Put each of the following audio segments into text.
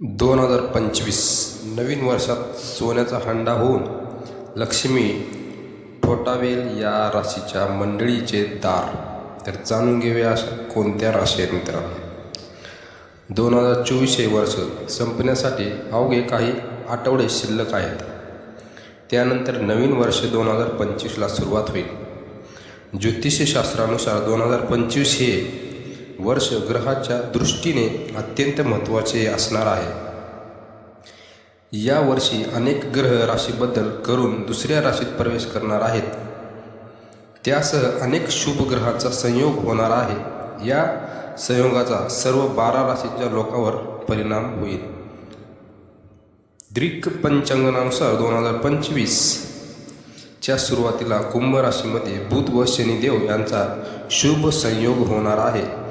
दोन हजार पंचवीस नवीन वर्षात सोन्याचा हंडा होऊन लक्ष्मी ठोठावेल या राशीच्या मंडळीचे दार. तर जाणून घेऊया अशा कोणत्या राशी आहेत मित्रांनो. दोन हजार चोवीस हे वर्ष संपण्यासाठी अवघे काही आठवडे शिल्लक आहेत. त्यानंतर नवीन वर्ष दोन हजार पंचवीसला सुरुवात होईल. ज्योतिषशास्त्रानुसार दोन हजार पंचवीस हे वर्ष ग्रहाच्या दृष्टीने अत्यंत महत्त्वाचे असणार आहे. या वर्षी अनेक ग्रह राशीबद्दल करून दुसऱ्या राशीत प्रवेश करणार आहेत. त्यासह अनेक शुभ ग्रहाचा संयोग होणार आहे. या संयोगाचा सर्व बारा राशीच्या लोकांवर परिणाम होईल. द्रिक पंचांगणानुसार दोन हजार पंचवीस च्या सुरुवातीला कुंभ राशीमध्ये बुध व शनिदेव यांचा शुभ संयोग होणार आहे.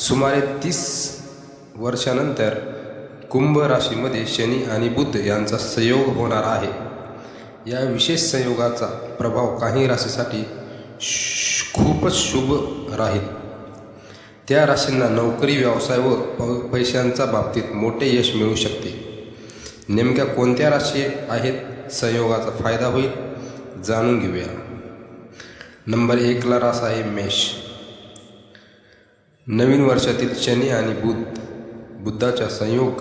सुमारे तीस वर्षानंतर कुंभ राशीमध्ये शनी आणि बुद्ध यांचा संयोग होणार आहे. या विशेष संयोगाचा प्रभाव काही राशीसाठी श- खूपच शुभ राहील. त्या राशींना नोकरी व्यवसाय व प- पैशांच्या बाबतीत मोठे यश मिळू शकते. नेमक्या कोणत्या राशी आहेत? संयोगाचा फायदा होईल जाणून घेऊया. नंबर एकला रास आहे मेष. नवीन वर्षातील शनी आणि बुध बुद्धाच्या संयोग.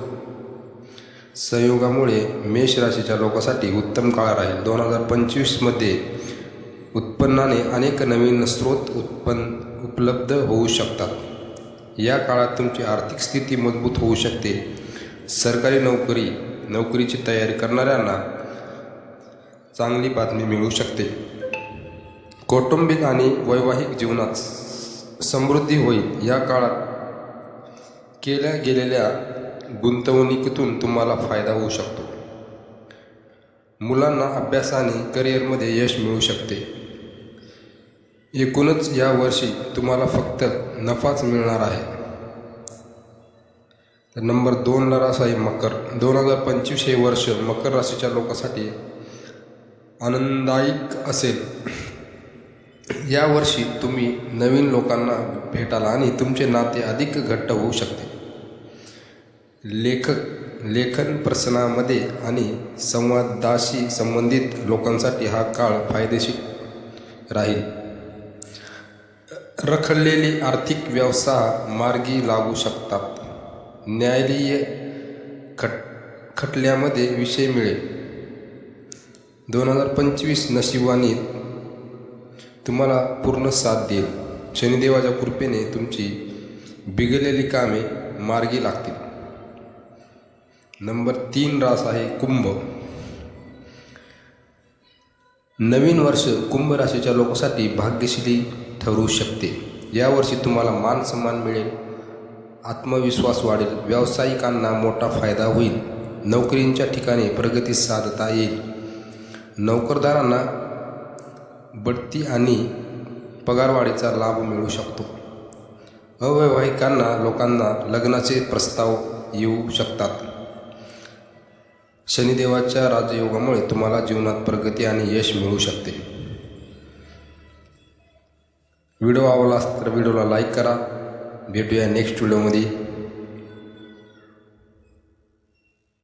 संयोगामुळे मेष राशीच्या लोकांसाठी उत्तम काळ राहील. दोन हजार पंचवीसमध्ये उत्पन्नाने अनेक नवीन स्रोत उत्पन्न उपलब्ध होऊ शकतात. या काळात तुमची आर्थिक स्थिती मजबूत होऊ शकते. सरकारी नोकरी नोकरीची तयारी करणाऱ्यांना चांगली बातमी मिळू शकते. कौटुंबिक आणि वैवाहिक जीवनात समृद्धी होईल या काळात. केल्या गेलेल्या गुंतवणुकीतून तुम्हाला फायदा होऊ शकतो. मुलांना अभ्यास आणि करिअरमध्ये यश मिळू शकते. एकूणच या वर्षी तुम्हाला फक्त नफाच मिळणार आहे. तर नंबर दोनला रास आहे मकर. दोन हजार पंचवीस हे वर्ष मकर राशीच्या लोकांसाठी आनंददायक असेल. या वर्षी तुम्ही नवीन लोकांना भेटाल आणि तुमचे नाते अधिक घट्ट होऊ शकते. लेखक लेखन प्रसनामध्ये आणि संवादाशी संबंधित लोकांसाठी हा काळ फायदेशीर राहील. रखडलेली आर्थिक व्यवसाय मार्गी लागू शकतात. न्यायालयीय खट खटल्यामध्ये विषय मिळेल. दोन हजार पंचवीस नशिबाने तुम्हाला पूर्ण साथ देईल. शनिदेवाच्या कृपेने तुमची बिघडलेली कामे मार्गी लागतील. नंबर तीन रास आहे कुंभ. नवीन वर्ष कुंभ राशीच्या लोकांसाठी भाग्यशीली ठरू शकते. यावर्षी तुम्हाला मान सन्मान मिळेल. आत्मविश्वास वाढेल. व्यावसायिकांना मोठा फायदा होईल. नोकरींच्या ठिकाणी प्रगती साधता येईल. नोकरदारांना बढती आणि पगारवाढीचा लाभ मिळू शकतो. अवैवाहिकांना लोकांना लग्नाचे प्रस्ताव येऊ शकतात. शनिदेवाच्या राजयोगामुळे तुम्हाला जीवनात प्रगती आणि यश मिळू शकते. व्हिडिओ आवडला तर व्हिडिओला लाईक करा. भेटूया नेक्स्ट व्हिडिओमध्ये.